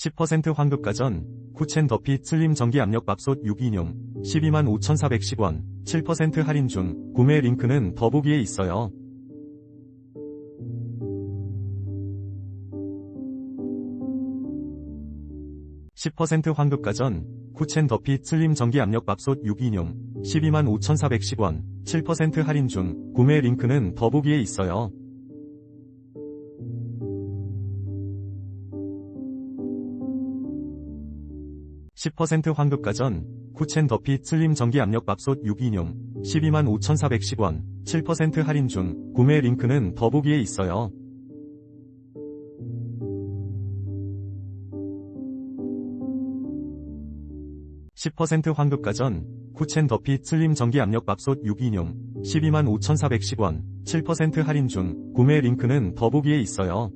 10% 환급가전, 쿠첸 더피 슬림 전기 압력 밥솥 6인용, 12만 5,410원, 7% 할인 중, 구매 링크는 더보기에 있어요. 10% 환급가전, 쿠첸 더피 슬림 전기 압력 밥솥 6인용, 12만 5,410원, 7% 할인 중, 구매 링크는 더보기에 있어요. 10% 환급가전, 쿠첸 더피 슬림 전기 압력 밥솥 6인용, 12만 5,410원, 7% 할인 중, 구매 링크는 더보기에 있어요. 10% 환급가전, 쿠첸 더피 슬림 전기 압력 밥솥 6인용, 12만 5,410원, 7% 할인 중, 구매 링크는 더보기에 있어요.